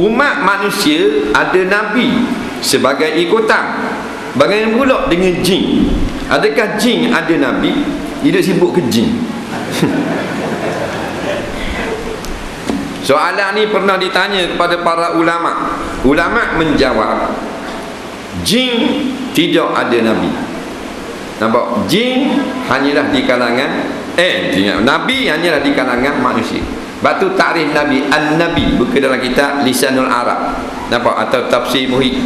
umat manusia ada nabi sebagai ikutan. Bagaimana pula dengan jin? Adakah jin ada nabi? Hidup sibuk ke jin? Soalan ni pernah ditanya kepada para ulama. Ulama menjawab jin tidak ada nabi. Nampak? Jin hanyalah di kalangan eh nabi hanyalah di kalangan manusia Batu takrif Nabi An-Nabi buka dalam kitab Lisanul Arab. Nampak atau tafsir Muhyi.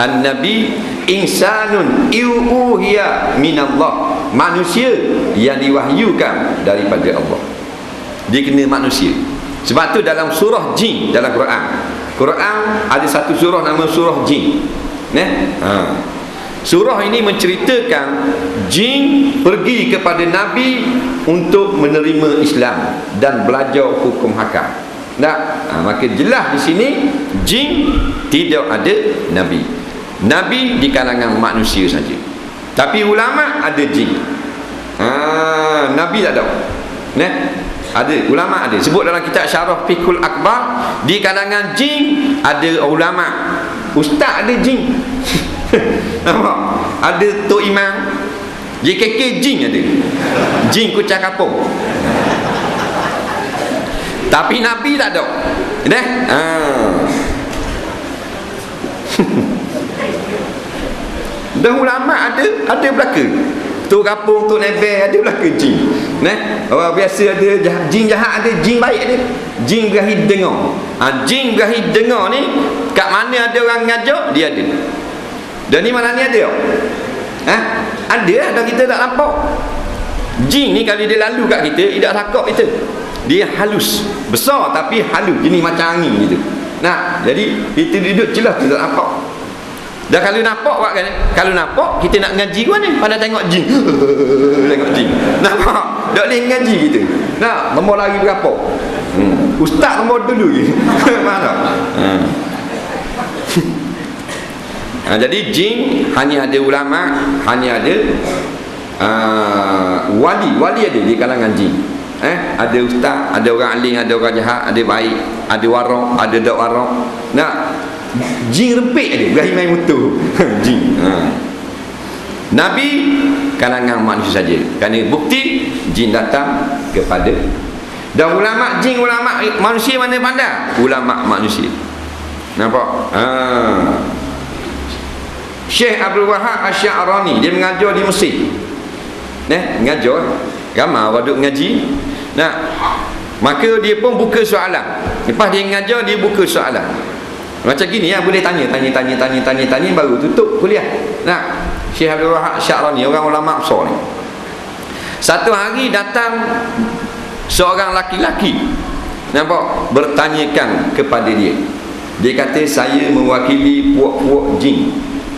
An-Nabi insanun iuhiya minallah. Manusia yang diwahyukan daripada Allah. Dia kena manusia. Sebab tu dalam surah jin dalam Quran. Quran ada satu surah nama surah jin. Nah, ha. Surah ini menceritakan jin pergi kepada Nabi untuk menerima Islam dan belajar hukum hakam. Tak? Ha, maka jelas di sini jin tidak ada Nabi. Nabi di kalangan manusia saja. Tapi ulama ada jin. Ha, Nabi tak ada. Nah, ada ulama ada. Sebut dalam kitab Syarah Fiqhul Akbar di kalangan jin ada ulama. Ustaz ada jin. Nampak? Ada Tok Imam JKK jin ada Jin kucang kapung Tapi Nabi tak ada Dah? Ha. Dah ulama ada Ada belaka Tok kapung, Tok nebel ada belaka jin Nah, orang biasa ada jahat, jin jahat ada, jin baik ada. Jin berahi dengar. Ha, jin berahi dengar ni kat mana ada orang ngajak, dia ada. Dan ni mana ni ada ha? Ada lah dan kita tak nampak. Jin ni kalau dia lalu kat kita Dia tak takut kita. Dia halus. Besar tapi halus. Jenis macam angin gitu. Nah, jadi kita duduk jelas kita tak nampak. Dan kalau nampak buat kan Kalau nampak kita nak ngaji ke mana? Pada tengok jin. Tengok jin. Nampak? Tak boleh ngaji kita. Nah, nombor lagi berapa? Hmm. Ustaz nombor dulu Mana hmm. Ha, jadi jin hanya ada ulama, hanya ada uh, wali, wali ada di kalangan jin. Eh, ada ustaz, ada orang alim, ada orang jahat, ada baik, ada warok, ada tak warok. Nah, jin rempik ada, berahi main motor. jin. Ha. Nabi kalangan manusia saja. Kerana bukti jin datang kepada dan ulama jin ulama manusia mana pandai? Ulama manusia. Nampak? Ha. Syekh Abdul Wahab Asy'arani dia mengajar di Mesir. Nah, mengajar ramai waduk ngaji. Nah, maka dia pun buka soalan. Lepas dia mengajar dia buka soalan. Macam gini ya boleh tanya tanya tanya tanya tanya tanya baru tutup kuliah. Nah, Syekh Abdul Wahab Asy'arani orang ulama besar ni. Satu hari datang seorang laki-laki nampak bertanyakan kepada dia. Dia kata saya mewakili puak-puak jin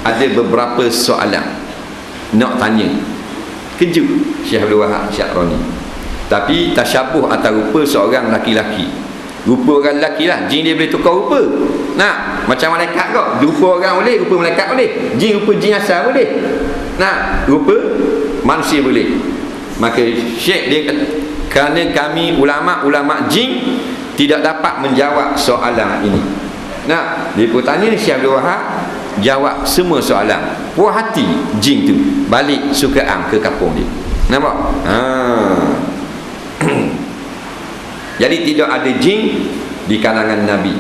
ada beberapa soalan. Nak tanya. Kejut Syekh Abdul Wahab Syakroni tapi tasyabuh atau rupa seorang laki-laki. Rupa orang lelaki lah. Jin dia boleh tukar rupa. Nak? Macam malaikat kau. Rupa orang boleh rupa malaikat boleh. Jin rupa jin asal boleh. Nak? Rupa manusia boleh. Maka syekh dia kata kerana kami ulama-ulama jin tidak dapat menjawab soalan ini. Nak? Dia pun tanya Syekh Abdul Wahab jawab semua soalan. Puas hati jin tu. Balik sukaan ke kampung dia. Nampak? Ha. jadi tidak ada jin di kalangan nabi.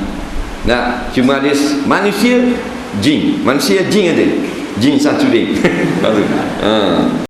Nah cuma ada manusia jin. Manusia jin ada. Jin satu ha